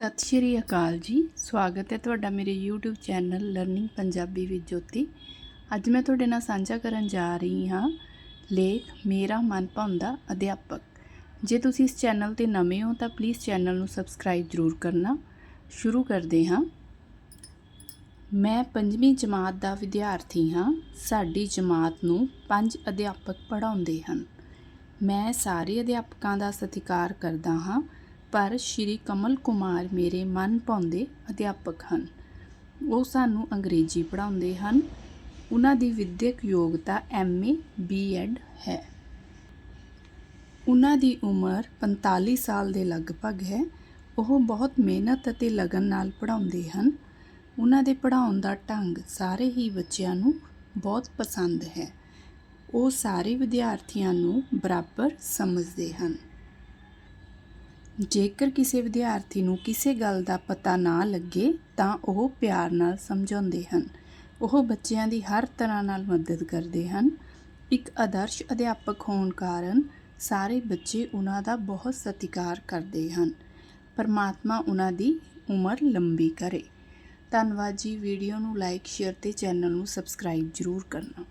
ਸਤਿ ਸ਼੍ਰੀ ਅਕਾਲ ਜੀ। ਸਵਾਗਤ ਹੈ ਤੁਹਾਡਾ ਮੇਰੇ YouTube ਚੈਨਲ ਲਰਨਿੰਗ ਪੰਜਾਬੀ ਵਿੱਚ ਜੋਤੀ ਅੱਜ ਮੈਂ ਤੁਹਾਡੇ ਨਾਲ ਸਾਂਝਾ ਕਰਨ ਜਾ ਰਹੀ ਹਾਂ ਲੇਖ ਮੇਰਾ ਮਨਭਾਉਂਦਾ ਅਧਿਆਪਕ। ਜੇ ਤੁਸੀਂ ਇਸ ਚੈਨਲ ਤੇ ਨਵੇਂ ਹੋ ਤਾਂ ਪਲੀਜ਼ ਚੈਨਲ ਨੂੰ ਸਬਸਕ੍ਰਾਈਬ ਜ਼ਰੂਰ ਕਰਨਾ। ਸ਼ੁਰੂ ਕਰਦੇ ਹਾਂ। ਮੈਂ ਪੰਜਵੀਂ ਜਮਾਤ ਦਾ ਵਿਦਿਆਰਥੀ ਹਾਂ। ਸਾਡੀ ਜਮਾਤ ਨੂੰ ਪੰਜ ਅਧਿਆਪਕ ਪੜ੍ਹਾਉਂਦੇ ਹਨ। ਮੈਂ ਸਾਰੇ ਅਧਿਆਪਕਾਂ ਦਾ ਸਤਿਕਾਰ ਕਰਦਾ ਹਾਂ। ਪਰ ਸ਼੍ਰੀ ਕਮਲ ਕੁਮਾਰ ਮੇਰੇ ਮਨ ਭਾਉਂਦੇ ਅਧਿਆਪਕ ਹਨ। ਉਹ ਸਾਨੂੰ ਅੰਗਰੇਜ਼ੀ ਪੜ੍ਹਾਉਂਦੇ ਹਨ। ਉਹਨਾਂ ਦੀ ਵਿਦਿਅਕ ਯੋਗਤਾ ਐਮਏ ਬੀਐਡ ਹੈ। ਉਹਨਾਂ ਦੀ ਉਮਰ 45 ਸਾਲ ਦੇ ਲਗਭਗ ਹੈ। ਉਹ ਬਹੁਤ ਮਿਹਨਤ ਅਤੇ ਲਗਨ ਨਾਲ ਪੜ੍ਹਾਉਂਦੇ ਹਨ। ਉਹਨਾਂ ਦੇ ਪੜ੍ਹਾਉਣ ਦਾ ਢੰਗ ਸਾਰੇ ਹੀ ਬੱਚਿਆਂ ਨੂੰ ਬਹੁਤ ਪਸੰਦ ਹੈ। ਉਹ ਸਾਰੇ ਵਿਦਿਆਰਥੀਆਂ ਨੂੰ ਬਰਾਬਰ ਸਮਝਦੇ ਹਨ। ਜੇਕਰ ਕਿਸੇ ਵਿਦਿਆਰਥੀ ਨੂੰ ਕਿਸੇ ਗੱਲ ਦਾ ਪਤਾ ਨਾ ਲੱਗੇ, ਤਾਂ ਉਹ ਪਿਆਰ ਨਾਲ ਸਮਝਾਉਂਦੇ ਹਨ। ਉਹ ਬੱਚਿਆਂ ਦੀ ਹਰ ਤਰ੍ਹਾਂ ਨਾਲ ਮਦਦ ਕਰਦੇ ਹਨ। ਇੱਕ ਆਦਰਸ਼ ਅਧਿਆਪਕ ਹੋਣ ਕਾਰਨ ਸਾਰੇ ਬੱਚੇ ਉਹਨਾਂ ਦਾ ਬਹੁਤ ਸਤਿਕਾਰ ਕਰਦੇ ਹਨ। ਪਰਮਾਤਮਾ ਉਹਨਾਂ ਦੀ ਉਮਰ ਲੰਬੀ ਕਰੇ। ਧੰਨਵਾਦ ਜੀ। ਵੀਡੀਓ ਨੂੰ ਲਾਈਕ, ਸ਼ੇਅਰ ਤੇ ਚੈਨਲ ਨੂੰ ਸਬਸਕ੍ਰਾਈਬ ਜ਼ਰੂਰ ਕਰਨਾ।